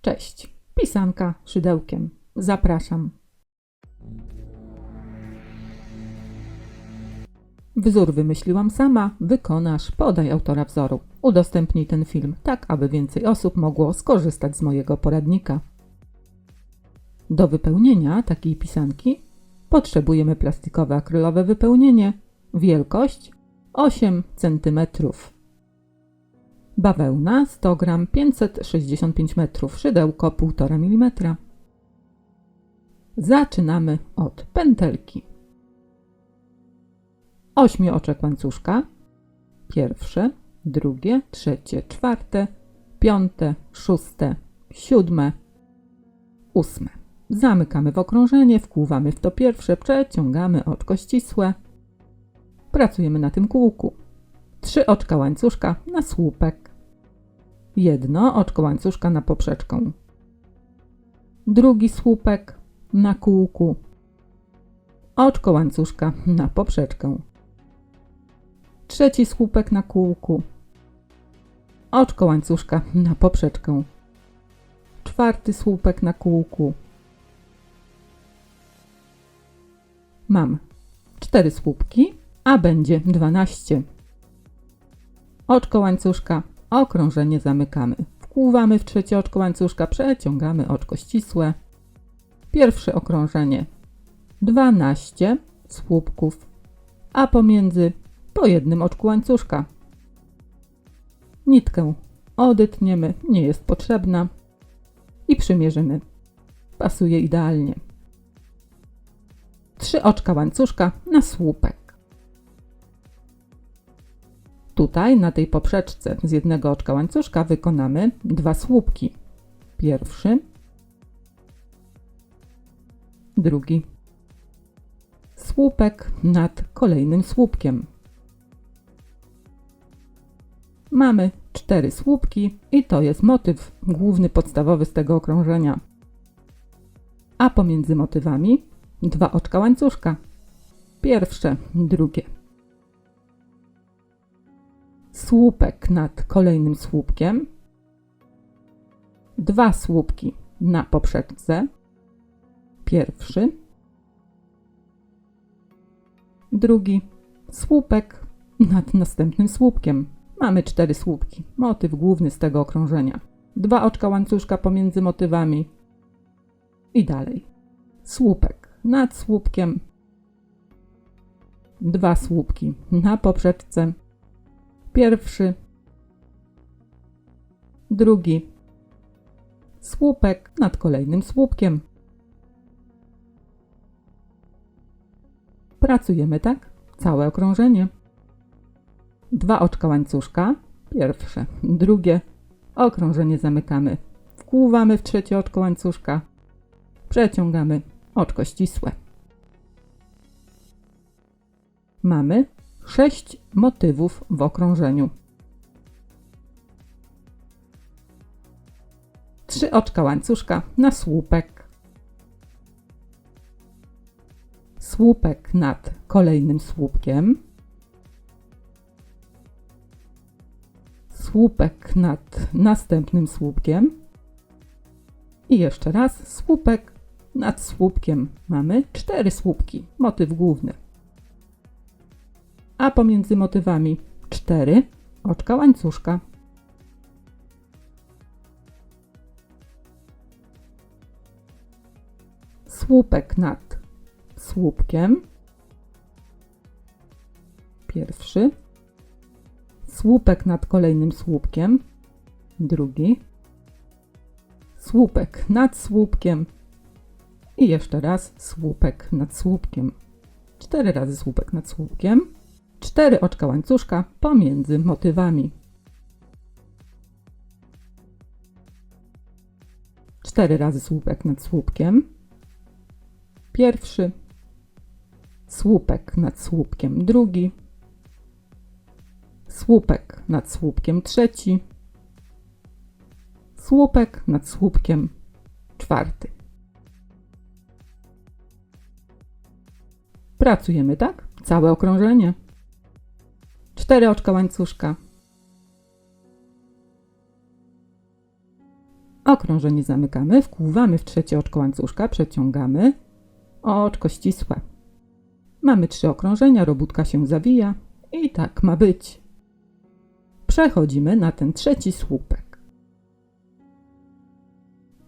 Cześć, pisanka szydełkiem. Zapraszam. Wzór wymyśliłam sama, wykonasz, podaj autora wzoru. Udostępnij ten film, tak aby więcej osób mogło skorzystać z mojego poradnika. Do wypełnienia takiej pisanki potrzebujemy plastikowe akrylowe wypełnienie, wielkość 8 cm. Bawełna 100 g 565 metrów, szydełko 1,5 mm. Zaczynamy od pętelki. Ośmiooczek łańcuszka. Pierwsze, drugie, trzecie, czwarte, piąte, szóste, siódme, ósme. Zamykamy w okrążenie, wkłuwamy w to pierwsze, przeciągamy oczko ścisłe. Pracujemy na tym kółku. Trzy oczka łańcuszka na słupek. Jedno oczko łańcuszka na poprzeczkę. Drugi słupek na kółku. Oczko łańcuszka na poprzeczkę. Trzeci słupek na kółku. Oczko łańcuszka na poprzeczkę. Czwarty słupek na kółku. Mam cztery słupki, a będzie 12. Oczko łańcuszka, okrążenie zamykamy. Wkłuwamy w trzecie oczko łańcuszka, przeciągamy oczko ścisłe. Pierwsze okrążenie 12 słupków, a pomiędzy po jednym oczku łańcuszka. Nitkę odetniemy, nie jest potrzebna i przymierzymy. Pasuje idealnie. Trzy oczka łańcuszka na słupek. Tutaj na tej poprzeczce z jednego oczka łańcuszka wykonamy dwa słupki. Pierwszy, drugi. Słupek nad kolejnym słupkiem. Mamy cztery słupki i to jest motyw główny, podstawowy z tego okrążenia. A pomiędzy motywami dwa oczka łańcuszka. Pierwsze, drugie. Słupek nad kolejnym słupkiem. Dwa słupki na poprzeczce. Pierwszy. Drugi. Słupek nad następnym słupkiem. Mamy cztery słupki. Motyw główny z tego okrążenia. Dwa oczka łańcuszka pomiędzy motywami. I dalej. Słupek nad słupkiem. Dwa słupki na poprzeczce. Pierwszy. Drugi. Słupek nad kolejnym słupkiem. Pracujemy tak całe okrążenie. Dwa oczka łańcuszka. Pierwsze, drugie. Okrążenie zamykamy. Wkłuwamy w trzecie oczko łańcuszka. Przeciągamy oczko ścisłe. Mamy sześć motywów w okrążeniu. Trzy oczka łańcuszka na słupek. Słupek nad kolejnym słupkiem. Słupek nad następnym słupkiem. I jeszcze raz słupek nad słupkiem. Mamy cztery słupki, motyw główny. A pomiędzy motywami cztery oczka łańcuszka. Słupek nad słupkiem. Pierwszy. Słupek nad kolejnym słupkiem. Drugi. Słupek nad słupkiem. I jeszcze raz słupek nad słupkiem. Cztery razy słupek nad słupkiem. Cztery oczka łańcuszka pomiędzy motywami. Cztery razy słupek nad słupkiem. Pierwszy. Słupek nad słupkiem drugi. Słupek nad słupkiem trzeci. Słupek nad słupkiem czwarty. Pracujemy tak? Całe okrążenie. Cztery oczka łańcuszka. Okrążenie zamykamy, wkłuwamy w trzecie oczko łańcuszka, przeciągamy. Oczko ścisłe. Mamy trzy okrążenia, robótka się zawija i tak ma być. Przechodzimy na ten trzeci słupek.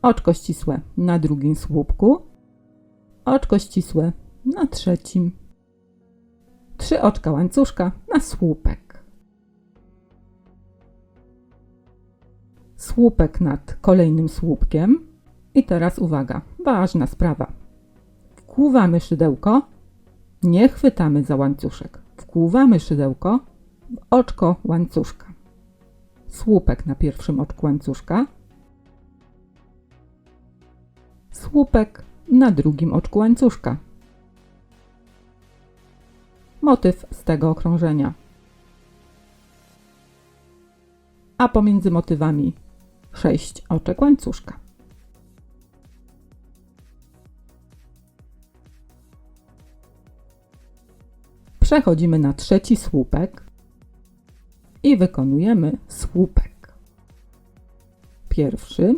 Oczko ścisłe na drugim słupku, oczko ścisłe na trzecim. Trzy oczka łańcuszka na słupek. Słupek nad kolejnym słupkiem. I teraz uwaga, ważna sprawa. Wkłuwamy szydełko, nie chwytamy za łańcuszek. Wkłuwamy szydełko w oczko łańcuszka. Słupek na pierwszym oczku łańcuszka. Słupek na drugim oczku łańcuszka. Motyw z tego okrążenia. A pomiędzy motywami sześć oczek łańcuszka. Przechodzimy na trzeci słupek i wykonujemy słupek. Pierwszy,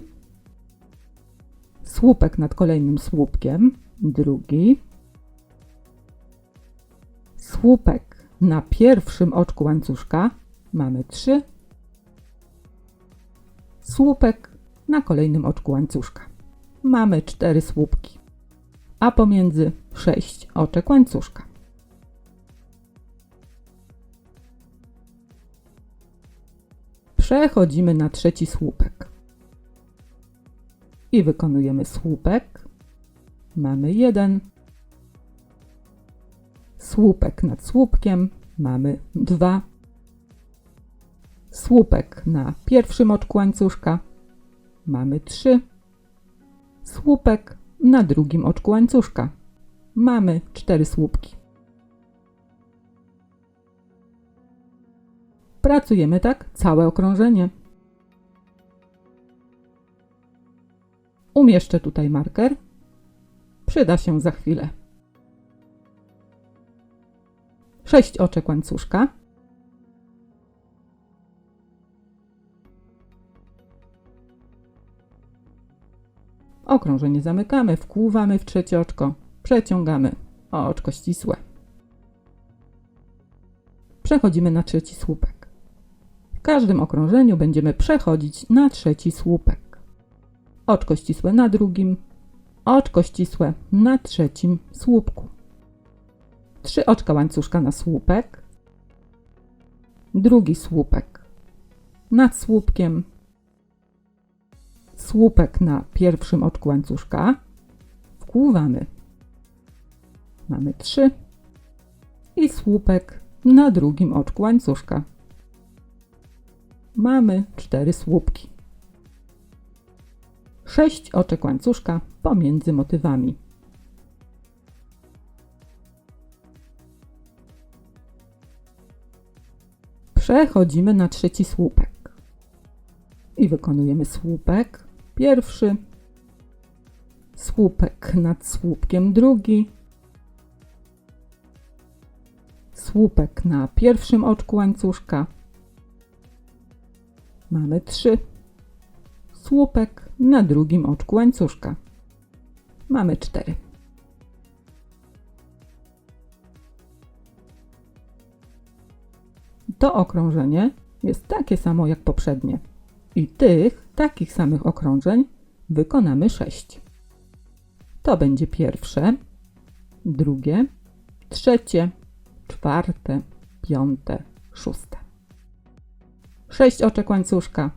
słupek nad kolejnym słupkiem, drugi, słupek na pierwszym oczku łańcuszka, mamy trzy, słupek na kolejnym oczku łańcuszka. Mamy cztery słupki, a pomiędzy sześć oczek łańcuszka. Przechodzimy na trzeci słupek. I wykonujemy słupek. Mamy jeden. Słupek nad słupkiem. Mamy dwa. Słupek na pierwszym oczku łańcuszka. Mamy trzy. Słupek na drugim oczku łańcuszka. Mamy cztery słupki. Pracujemy tak całe okrążenie. Umieszczę tutaj marker. Przyda się za chwilę. Sześć oczek łańcuszka. Okrążenie zamykamy, wkłuwamy w trzecie oczko, przeciągamy o oczko ścisłe. Przechodzimy na trzeci słupek. W każdym okrążeniu będziemy przechodzić na trzeci słupek. Oczko ścisłe na drugim, oczko ścisłe na trzecim słupku. Trzy oczka łańcuszka na słupek, drugi słupek nad słupkiem, słupek na pierwszym oczku łańcuszka, wkłuwamy. Mamy trzy i słupek na drugim oczku łańcuszka. Mamy cztery słupki. Sześć oczek łańcuszka pomiędzy motywami. Przechodzimy na trzeci słupek. I wykonujemy słupek pierwszy, słupek nad słupkiem drugi, słupek na pierwszym oczku łańcuszka. Mamy trzy. Słupek na drugim oczku łańcuszka. Mamy cztery. To okrążenie jest takie samo jak poprzednie. I tych takich samych okrążeń wykonamy sześć. To będzie pierwsze, drugie, trzecie, czwarte, piąte, szóste. Sześć oczek łańcuszka.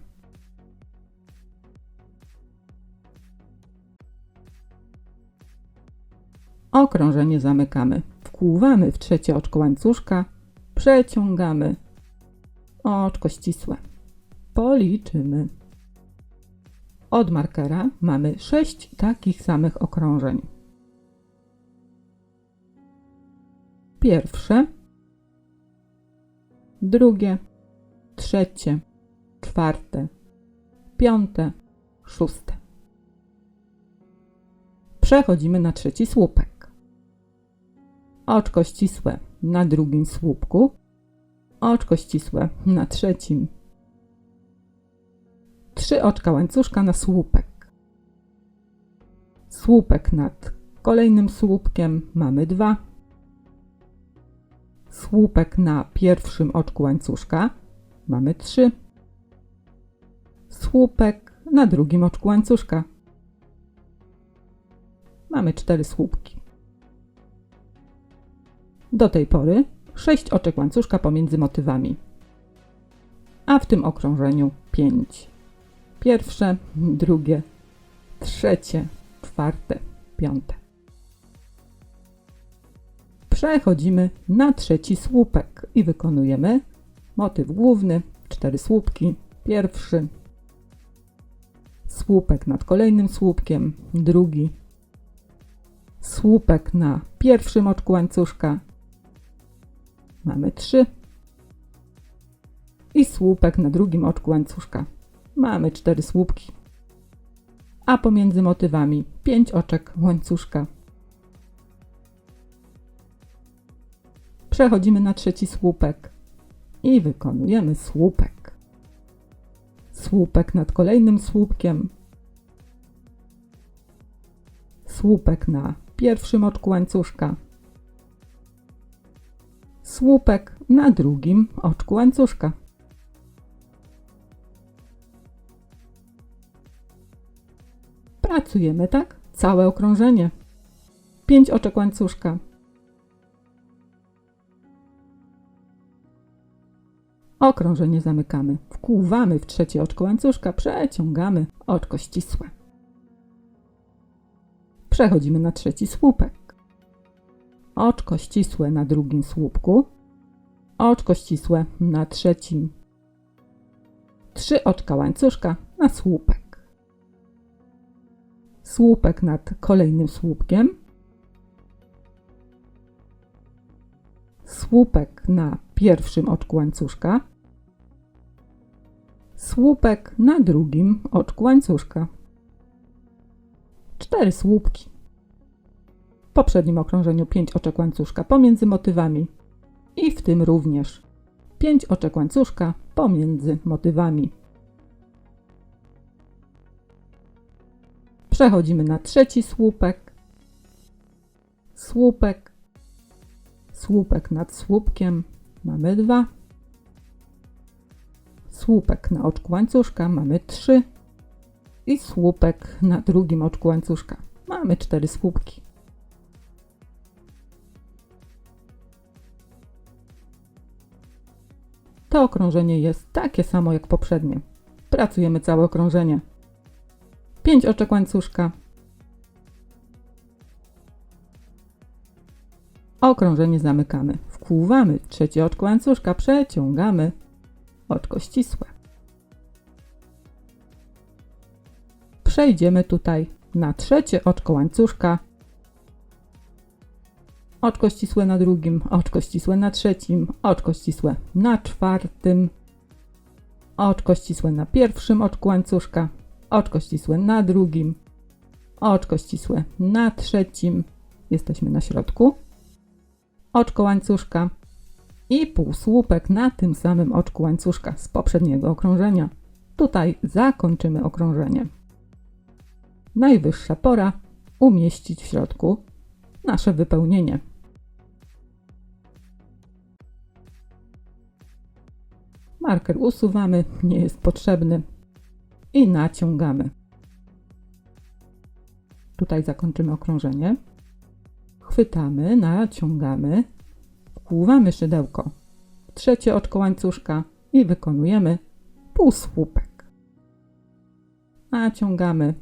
Okrążenie zamykamy. Wkłuwamy w trzecie oczko łańcuszka, przeciągamy oczko ścisłe. Policzymy. Od markera mamy sześć takich samych okrążeń. Pierwsze, drugie, trzecie, czwarte, piąte, szóste. Przechodzimy na trzeci słupek. Oczko ścisłe na drugim słupku, oczko ścisłe na trzecim. Trzy oczka łańcuszka na słupek. Słupek nad kolejnym słupkiem mamy dwa. Słupek na pierwszym oczku łańcuszka mamy trzy. Słupek na drugim oczku łańcuszka mamy cztery słupki. Do tej pory sześć oczek łańcuszka pomiędzy motywami, a w tym okrążeniu pięć. Pierwsze, drugie, trzecie, czwarte, piąte. Przechodzimy na trzeci słupek i wykonujemy motyw główny, cztery słupki, pierwszy, słupek nad kolejnym słupkiem, drugi, słupek na pierwszym oczku łańcuszka, mamy trzy i słupek na drugim oczku łańcuszka. Mamy cztery słupki, a pomiędzy motywami pięć oczek łańcuszka. Przechodzimy na trzeci słupek i wykonujemy słupek. Słupek nad kolejnym słupkiem. Słupek na pierwszym oczku łańcuszka. Słupek na drugim oczku łańcuszka. Pracujemy tak całe okrążenie. Pięć oczek łańcuszka. Okrążenie zamykamy. Wkłuwamy w trzecie oczko łańcuszka, przeciągamy oczko ścisłe. Przechodzimy na trzeci słupek. Oczko ścisłe na drugim słupku. Oczko ścisłe na trzecim. Trzy oczka łańcuszka na słupek. Słupek nad kolejnym słupkiem. Słupek na pierwszym oczku łańcuszka. Słupek na drugim oczku łańcuszka. Cztery słupki. Poprzednim okrążeniu pięć oczek łańcuszka pomiędzy motywami. I w tym również. Pięć oczek łańcuszka pomiędzy motywami. Przechodzimy na trzeci słupek, słupek, słupek nad słupkiem, mamy dwa, słupek na oczku łańcuszka, mamy trzy. I słupek na drugim oczku łańcuszka. Mamy cztery słupki. To okrążenie jest takie samo jak poprzednie. Pracujemy całe okrążenie. 5 oczek łańcuszka. Okrążenie zamykamy. Wkłuwamy trzecie oczko łańcuszka, przeciągamy oczko ścisłe. Przejdziemy tutaj na trzecie oczko łańcuszka. Oczko ścisłe na drugim, oczko ścisłe na trzecim, oczko ścisłe na czwartym, oczko ścisłe na pierwszym oczku łańcuszka, oczko ścisłe na drugim, oczko ścisłe na trzecim, jesteśmy na środku, oczko łańcuszka i półsłupek na tym samym oczku łańcuszka z poprzedniego okrążenia. Tutaj zakończymy okrążenie. Najwyższa pora umieścić w środku nasze wypełnienie. Marker usuwamy, nie jest potrzebny i naciągamy. Tutaj zakończymy okrążenie. Chwytamy, naciągamy, wkłuwamy szydełko trzecie oczko łańcuszka i wykonujemy półsłupek. Naciągamy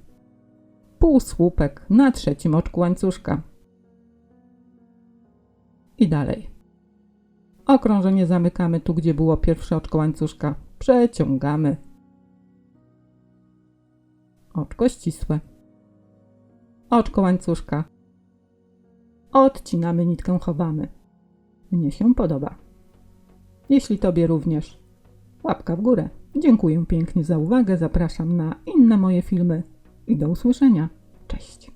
półsłupek na trzecim oczku łańcuszka. I dalej. Okrążenie zamykamy tu, gdzie było pierwsze oczko łańcuszka. Przeciągamy. Oczko ścisłe. Oczko łańcuszka. Odcinamy nitkę, chowamy. Mnie się podoba. Jeśli Tobie również, łapka w górę. Dziękuję pięknie za uwagę, zapraszam na inne moje filmy i do usłyszenia. Cześć.